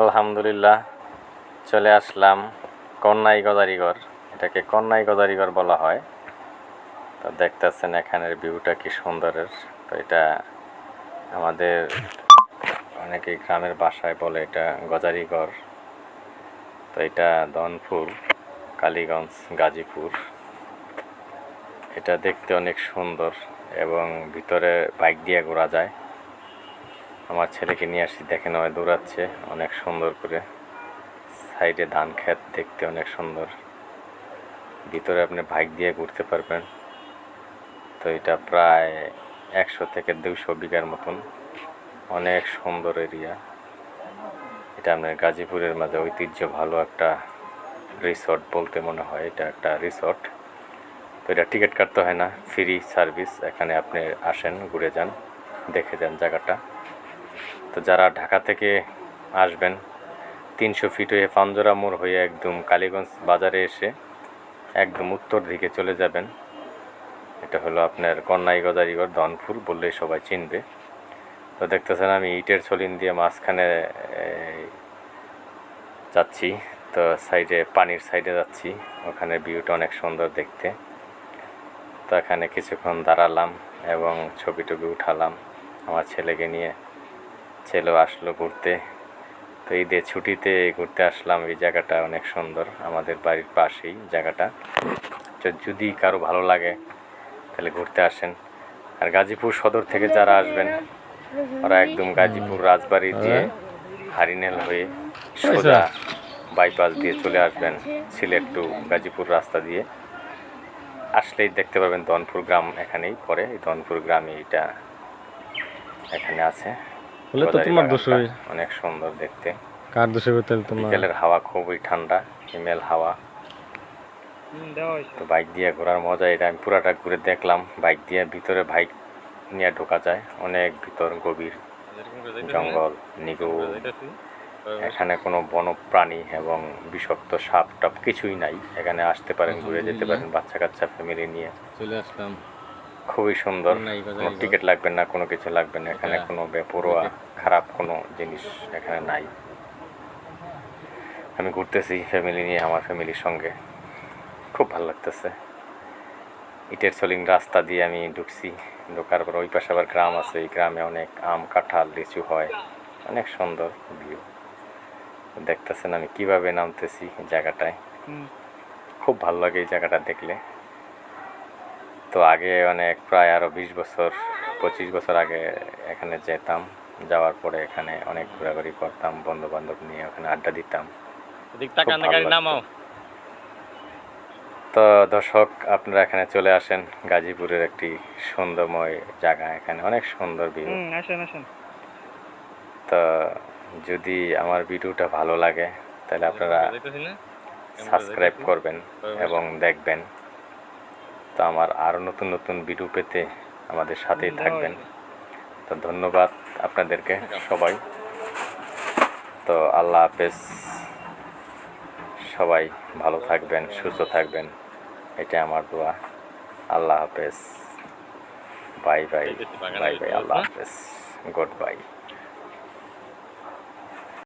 আলহামদুলিল্লাহ, চলে আসলাম কন্যাই গদারিঘর এটাকে কন্যাই গদারিঘর বলা হয়। তো দেখতেছেন এখানের ভিউটা কি সুন্দরের। তো এটা আমাদের অনেকে গ্রামের বাসায় বলে এটা গজারিঘর তো এটা দনপুর কালীগঞ্জ, গাজীপুর। এটা দেখতে অনেক সুন্দর এবং ভিতরে বাইক দিয়ে ঘোরা যায়। আমার ছেলেকে নিয়ে আসি, দেখেন ওই দৌড়াচ্ছে অনেক সুন্দর করে। সাইডে ধান ক্ষেত দেখতে অনেক সুন্দর। ভিতরে আপনি বাইক দিয়ে ঘুরতে পারবেন। তো এটা প্রায় একশো থেকে দুইশো বিঘার মতন। অনেক সুন্দর এরিয়া। এটা আপনার গাজীপুরের মাঝে ঐতিহ্য ভালো একটা রিসর্ট বলতে মনে হয়, এটা একটা রিসর্ট। তো এটা টিকিট কাটতে হয় না, ফ্রি সার্ভিস। এখানে আপনি আসেন, ঘুরে যান, দেখে যান জায়গাটা। তো যারা ঢাকা থেকে আসবেন, তিনশো ফিট হয়ে পাঞ্জরা মোড় হয়ে একদম কালীগঞ্জ বাজারে এসে একদম উত্তর দিকে চলে যাবেন। এটা হলো আপনার কন্যাই গজারিগড় ধনপুর বললেই সবাই চিনবে। তো দেখতেছেন আমি ইটের ছলিন দিয়ে মাঝখানে যাচ্ছি। তো সাইডে, পানির সাইডে যাচ্ছি। ওখানে ভিউটা অনেক সুন্দর দেখতে। তো এখানে কিছুক্ষণ দাঁড়ালাম এবং ছবি টবি উঠালাম। আমার ছেলেকে নিয়ে ছেলেও আসলো ঘুরতে। তো ঈদের ছুটিতে ঘুরতে আসলাম। এই জায়গাটা অনেক সুন্দর। আমাদের বাড়ির পাশেই জায়গাটা। তো যদি কারও ভালো লাগে, তাহলে ঘুরতে আসেন। আর গাজীপুর সদর থেকে যারা আসবেন, ওরা একদম গাজীপুর রাজবাড়ি দিয়ে হারিনেল হয়ে সোজা বাইপাস দিয়ে চলে আসবেন সিলেট টু গাজীপুর রাস্তা দিয়ে। আসলেই দেখতে পাবেন দনপুর গ্রাম এখানেই পরে এই দনপুর গ্রামে এটা এখানে আছে। বলে তো তোমার দোষ অনেক সুন্দর দেখতে। কার দোষে তাহলে তোমার বিকেলের হাওয়া খুবই ঠান্ডা হিমেল হাওয়া। তো বাইক দিয়ে ঘোরার মজা এটা আমি পুরাটা ঘুরে দেখলাম। বাইক দিয়ে ভিতরে বাইক নিয়ে ঢোকা যায় অনেক ভিতর গভীর জঙ্গল নিগুড় এখানে কোনো বন্যপ্রাণী এবং বিষাক্ত সাপ টাপ কিছুই নাই। এখানে আসতে পারেন ঘুরে যেতে পারেন বাচ্চা কাচ্চা ফ্যামিলি নিয়ে। চলে আসলাম। খুবই সুন্দর। কোনো টিকিট লাগবে না কোনো কিছু লাগবে না। এখানে কোনো বেপরোয়া খারাপ কোনো জিনিস এখানে নাই। আমি ঘুরতেছি ফ্যামিলি নিয়ে আমার ফ্যামিলির সঙ্গে। খুব ভালো লাগতেছে। ইটের সলিং রাস্তা দিয়ে আমি ঢুকছি। ঢোকার পর ওই পাশে আবার গ্রাম আছে। এই গ্রামে অনেক আম কাঁঠাল লিচু হয়। অনেক সুন্দর ভিউ দেখতেছেন আমি কীভাবে নামতেছি জায়গাটায়। খুব ভালো লাগে এই জায়গাটা দেখলে। তো আগে অনেক প্রায় আরও বিশ বছর পঁচিশ বছর আগে এখানে যেতাম। যাওয়ার পরে এখানে অনেক ঘোরাঘুরি করতাম বন্ধু বান্ধব নিয়ে ওখানে আড্ডা দিতাম। তো দর্শক আপনারা এখানে চলে আসেন। গাজীপুরের একটি সুন্দরময় জায়গা এখানে অনেক সুন্দর ভিউ আসেন আসেন। তো যদি আমার ভিডিওটা ভালো লাগে তাহলে আপনারা সাবস্ক্রাইব করবেন এবং দেখবেন। তো আমার আরও নতুন নতুন ভিডিও পেতে আমাদের সাথেই থাকবেন। তো ধন্যবাদ আপনাদেরকে সবাই। তো আল্লাহ হাফেজ। সবাই ভালো থাকবেন সুস্থ থাকবেন। এটা আমার দোয়া। আল্লাহ হাফেজ। Bye bye. Bye bye. আল্লাহ হাফেজ। Good bye.